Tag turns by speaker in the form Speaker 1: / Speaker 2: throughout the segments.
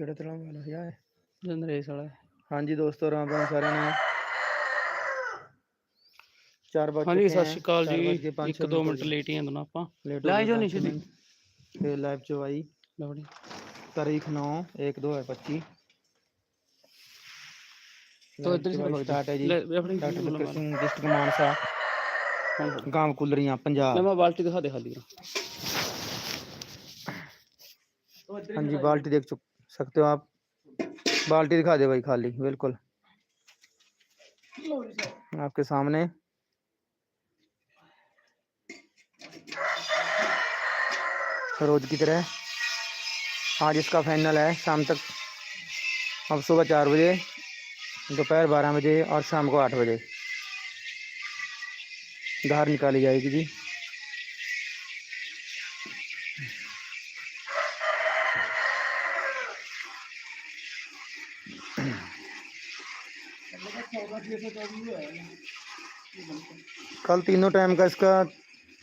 Speaker 1: ਕਿਹੜਾ ਤਲਾ ਵਾਲਾ ਹੈ ਹੈ
Speaker 2: ਜਨਰੇਸ ਵਾਲਾ ਹੈ।
Speaker 1: ਹਾਂਜੀ ਦੋਸਤੋ ਰਾਮ ਰਾਮ ਸਾਰਿਆਂ ਨੂੰ ਚਾਰ ਵਜੇ
Speaker 2: ਹਾਂਜੀ ਸਤਿ ਸ਼੍ਰੀ ਅਕਾਲ ਜੀ ਇੱਕ ਦੋ ਮਿੰਟ ਲੇਟ ਹੀ ਆਂਦਨਾ ਆਪਾਂ
Speaker 1: ਲੇਟ
Speaker 2: ਲੈ ਜਾਓ ਨੀਚੇ ਦੀ।
Speaker 1: ਤੇ ਲਾਈਵ ਚ ਆਈ
Speaker 2: ਲਵੜੀ
Speaker 1: ਤਾਰੀਖ 9 1 2025
Speaker 2: ਤੋ ਇੱਧਰ
Speaker 1: Live
Speaker 2: से
Speaker 1: ਸਟਾਰਟ ਹੈ ਜੀ
Speaker 2: ਲੈ ਆਪਣੀ
Speaker 1: ਡਾਕਟਰ ਬਿਕਰ ਸਿੰਘ ਡਿਸਟ੍ਰਿਕਟ ਮਾਨਸਾ ਗਾਂਵ ਕੁਲਰੀਆਂ
Speaker 2: ਲੈ
Speaker 1: ਪੰਜਾਬ
Speaker 2: ਮੈਂ ਬਾਲਟੀ ਦਿਖਾ ਦੇ ਖਾਲੀ
Speaker 1: हाँ जी बाल्टी देख चुक सकते हो आप? बाल्टी दिखा दे भाई खाली, बिल्कुल। आपके सामने। रोज की तरह। आज इसका फाइनल है, शाम तक। अब सुबह चार बजे, दोपहर बारह बजे और शाम को आठ बजे। धार निकाली जाएगी जी। कल तीनों टाइम का इसका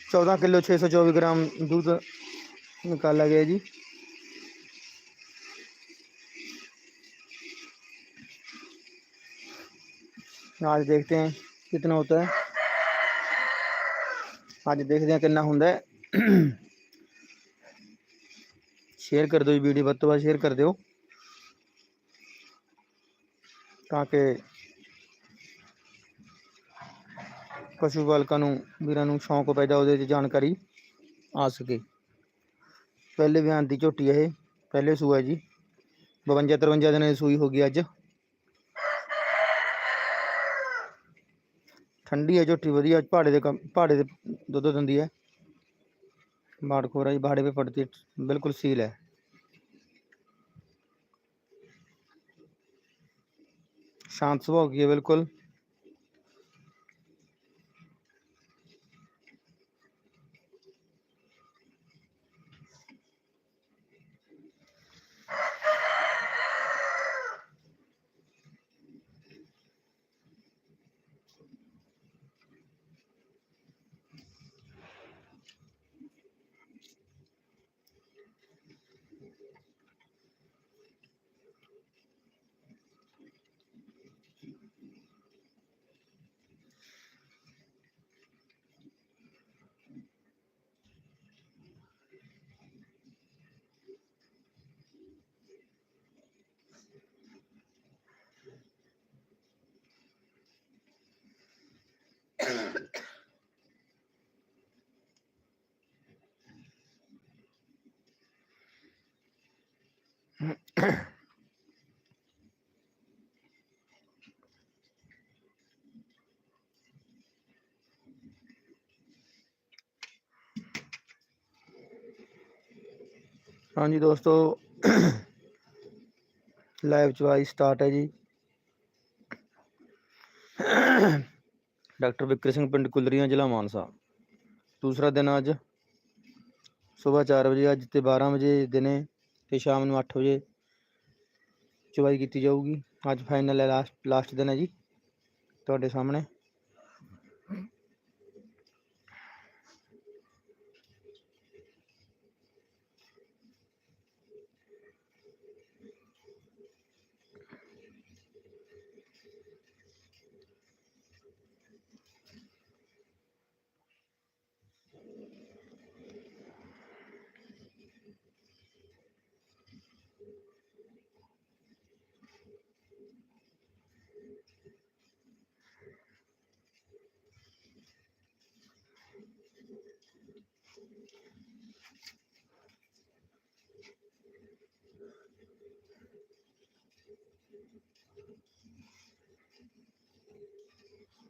Speaker 1: चौदह किलो छः सौ चौबीस ग्राम दूध निकाला गया जी। आज देखते हैं कितना होता है। आज देखते हैं कितना होता है। शेयर कर दो ये वीडियो बत्तोबा शेयर कर दो। ਤਾਂ ਕਿ ਪਸ਼ੂ ਪਾਲਕਾਂ ਨੂੰ, ਵੀਰਾਂ ਨੂੰ ਸ਼ੌਂਕ ਪੈਦਾ ਉਹਦੇ 'ਚ ਜਾਣਕਾਰੀ ਆ ਸਕੇ। ਪਹਿਲੇ ਵਿਆਨ ਦੀ ਝੋਟੀ ਇਹ, ਪਹਿਲੇ ਸੂਆ ਜੀ। 52 53 ਦਿਨ ਦੀ ਸੂਈ ਹੋ ਗਈ ਅੱਜ। ਠੰਡੀ ਹੈ ਝੋਟੀ, ਵਧੀਆ। ਪਹਾੜੇ ਦੇ ਪਹਾੜੇ ਦੇ ਦੁੱਧ ਦਿੰਦੀ ਹੈ ਬਾੜ ਖੋਰਾ ਜੀ, ਬਾੜੇ 'ਤੇ ਪੜਦੀ ਬਿਲਕੁਲ ਸੀਲ ਹੈ है शांत स्वभाव की हाँ जी दोस्तों लाइव चवाई स्टार्ट है जी ਡਾਕਟਰ ਵਿਕਰ ਸਿੰਘ ਪਿੰਡ ਕੁਲਰੀਆਂ, ਜ਼ਿਲ੍ਹਾ ਮਾਨਸਾ। ਦੂਸਰਾ ਦਿਨ ਅੱਜ ਸਵੇਰ 4 ਵਜੇ, ਅੱਜ ਤੇ 12 ਵਜੇ ਦਿਨੇ ਤੇ ਸ਼ਾਮ ਨੂੰ 8 ਵਜੇ ਚਵਾਈ ਕੀਤੀ ਜਾਊਗੀ। ਅੱਜ ਫਾਈਨਲ ਹੈ ਲਾਸਟ ਲਾਸਟ ਦਿਨ ਹੈ ਜੀ। ਤੁਹਾਡੇ ਸਾਹਮਣੇ।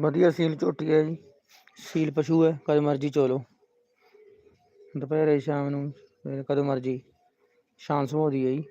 Speaker 1: ਵਧੀਆ ਸੀਲ ਝੋਟੀ ਹੈ ਜੀ। ਸੀਲ ਪਸ਼ੂ ਹੈ, ਕਦ ਮਰਜ਼ੀ ਚੋਲੋ ਦੁਪਹਿਰੇ, ਸ਼ਾਮ ਨੂੰ ਸਵੇਰੇ ਕਦੋਂ ਮਰਜ਼ੀ। ਸ਼ਾਮ ਸੁਭਾਅ ਦੀ ਹੈ ਜੀ।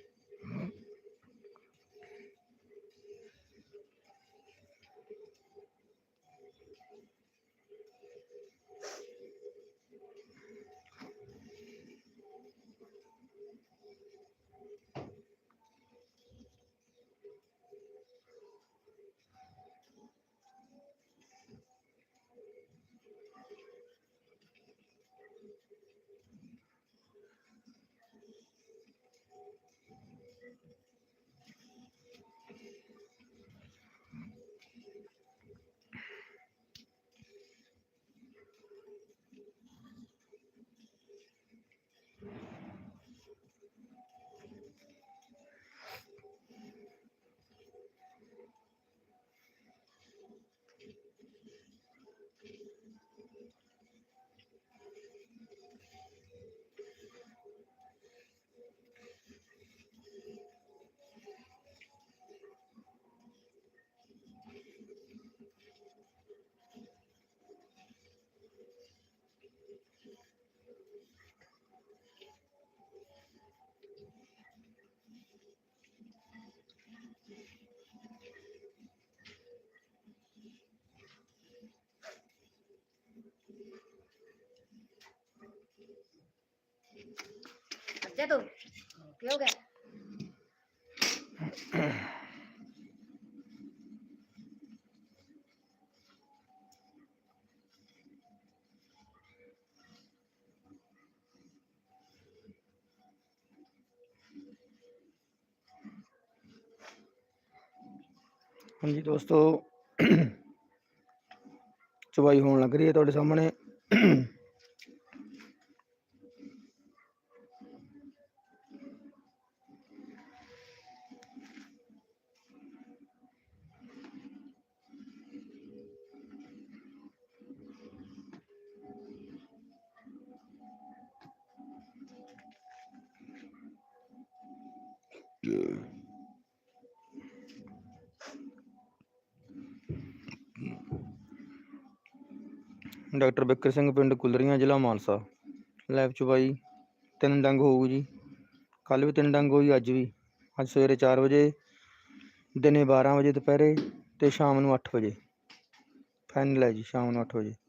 Speaker 3: ਅੱਜਾ ਤੂੰ। ਕੀ ਹੋ ਗਿਆ?
Speaker 1: ਹਾਂਜੀ ਦੋਸਤੋ ਚਵਾਈ ਹੋਣ ਲੱਗ ਰਹੀ ਹੈ ਤੁਹਾਡੇ ਸਾਹਮਣੇ। ਡਾਕਟਰ ਬਿਕਰ ਸਿੰਘ ਪਿੰਡ ਕੁਲਰੀਆਂ, ਜ਼ਿਲ੍ਹਾ ਮਾਨਸਾ। ਲੈਬ ਚਵਾਈ ਤਿੰਨ ਡੰਗ ਹੋਊਗੀ ਜੀ। ਕੱਲ ਵੀ ਤਿੰਨ ਡੰਗ ਹੋਈ, ਅੱਜ ਵੀ। ਅੱਜ ਸਵੇਰੇ 4 ਵਜੇ, ਦਿਨੇ 12 ਵਜੇ ਦੁਪਹਿਰੇ ਤੇ ਸ਼ਾਮ ਨੂੰ 8 ਵਜੇ। ਫਾਈਨਲ ਹੈ ਜੀ, ਸ਼ਾਮ ਨੂੰ 8 ਵਜੇ।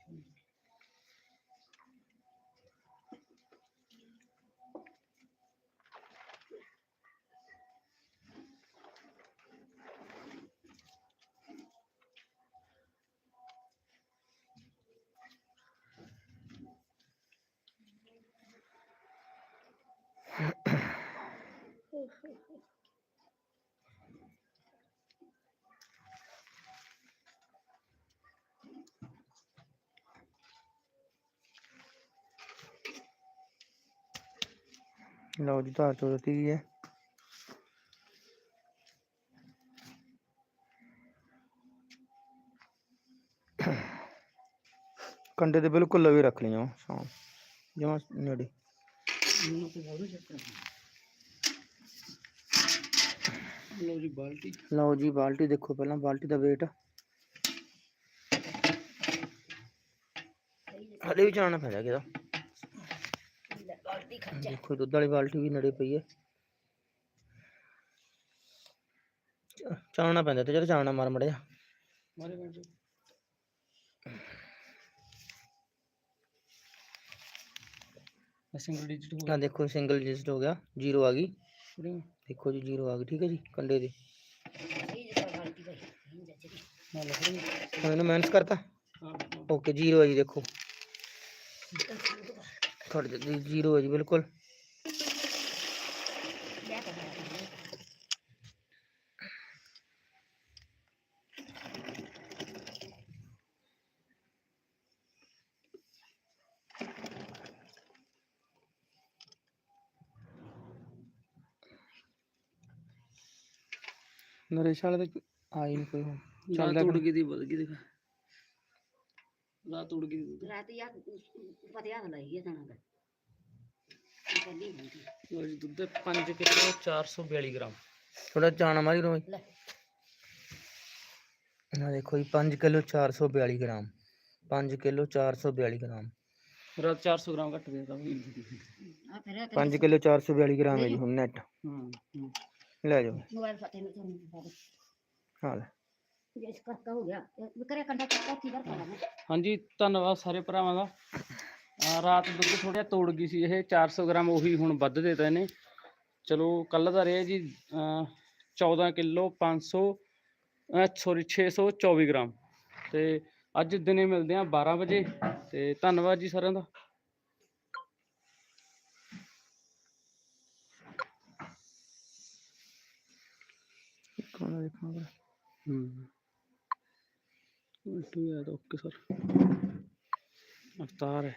Speaker 1: ਲਓ ਜੀ ਧਾਰ ਦਿੱਤੀ ਗਈ ਹੈ। ਕੰਡੇ ਦੇ ਬਿਲਕੁਲ ਲਵੇ ਰੱਖ ਲਈਆਂ ਸ਼ਾਮ ਜਮਾ ਨੇੜੇ।
Speaker 2: ਜੀ ਬਾਲਟੀ।
Speaker 1: ਲਓ ਜੀ ਬਾਲਟੀ ਦੇਖੋ ਪਹਿਲਾਂ ਬਾਲਟੀ ਦਾ weight ਹਲੇ ਵੀ ਚਾਣਾ ਪੈਂਦਾ ਕਿਦਾ
Speaker 3: ਬਾਲਟੀ ਖਰਚਾ
Speaker 1: ਦੇਖੋ ਦੁੱਧ ਵਾਲੀ ਬਾਲਟੀ ਵੀ ਨੇੜੇ ਪਈ ਹੈ ਚਾਣਨਾ ਪੈਂਦਾ ਤੇ ਜਦ ਚਾਣਨਾ ਮਾਰ ਮੜਿਆ।
Speaker 2: ਮਾਰੇ ਬੈਠੇ ਸਿੰਗਲ ਡਿਜਿਟ ਹੋ
Speaker 1: ਆ ਦੇਖੋ ਸਿੰਗਲ ਰਜਿਸਟ ਹੋ ਗਿਆ ਜ਼ੀਰੋ ਆ ਗਈ।
Speaker 2: ਗਿਆ
Speaker 1: ਦੇਖੋ ਜੀ ਜ਼ੀਰੋ ਆ ਗਈ ਠੀਕ ਹੈ ਜੀ ਕੰਡੇ ਦੀ। ਇਹਨੂੰ ਮਾਈਨਸ ਕਰਤਾ। ਓਕੇ ਜ਼ੀਰੋ ਹੈ ਜੀ ਦੇਖੋ। ਖੜ ਜਾਂਦੀ ਜ਼ੀਰੋ ਹੈ ਜੀ ਬਿਲਕੁਲ। ਨਰੇਸ਼ ਵਾਲੇ ਤੇ ਆਈ ਨਹੀਂ ਕੋਈ ਹੁਣ। ਚੱਲਦਾ ਕਿ-
Speaker 2: ਗਈ ਦੀ ਵਧ ਗਈ ਦੇਖ। ਰਾਤ ਉੜ ਗਈ
Speaker 3: ਰਾਤ ਯਾਰ ਪਤਿਆ ਲਈ ਹੈ ਤਾਂ। ਦਾ ਕੱਲੀ ਹੁੰਦੀ।
Speaker 2: ਲੋ ਜੀ ਦੁੱਧ 5 ਕਿਲੋ 442 ਗ੍ਰਾਮ।
Speaker 1: ਥੋੜਾ ਚਾਣਾ ਮਾਰੀ ਰੋ
Speaker 3: ਲੈ।
Speaker 1: ਆ ਦੇਖੋ ਜੀ 5 ਕਿਲੋ 442 ਗ੍ਰਾਮ। 5 kilo 442 gram.
Speaker 2: ਰਾਤ 400 ਗ੍ਰਾਮ ਘੱਟ ਦੇ ਤਾ ਵੀ।
Speaker 3: ਆ ਫਿਰ
Speaker 1: 5 ਕਿਲੋ 442 ਗ੍ਰਾਮ ਹੈ ਜੀ ਹੁਣ ਨੈਟ
Speaker 2: ਹੂੰ।
Speaker 1: ਲੈ ਜਾਓ।
Speaker 3: ਮੋਬਾਈਲ ਫਤੇ ਨੂੰ ਤੁਹਾਨੂੰ
Speaker 1: ਹਾਂ ਲੈ।
Speaker 3: ਇਸ ਕਰਕੇ ਹੋ ਗਿਆ। ਵਿਕਰਿਆ ਕੰਡਾ ਚੱਕਾ ਕੀ ਕਰ ਪਾਣਾ
Speaker 2: ਹਾਂਜੀ ਧੰਨਵਾਦ ਸਾਰੇ ਭਰਾਵਾਂ ਦਾ। ਅਹ ਰਾਤ ਦੁੱਧ ਥੋੜ੍ਹਾ ਤੋੜ ਗਈ ਸੀ ਇਹ 400 ਗ੍ਰਾਮ ਉਹੀ ਹੁਣ ਵੱਧ ਦੇਤਾ ਇਹਨੇ ਚਲੋ ਕੱਲ ਦਾ ਰਿਹਾ ਜੀ ਅਹ 14 ਕਿਲੋ 500 ਸੌਰੀ 624 ਗ੍ਰਾਮ। ਤੇ ਅੱਜ ਦਿਨੇ ਮਿਲਦੇ ਆ 12 ਵਜੇ। ਤੇ ਧੰਨਵਾਦ ਜੀ ਸਾਰਿਆਂ ਦਾ।
Speaker 1: ਕੌਣ ਦੇਖਾਂਗਾ।
Speaker 2: ਹੂੰ। ਉਲਟੂ ਹੈ ਓਕੇ ਸਰ ਅਵਤਾਰ ਹੈ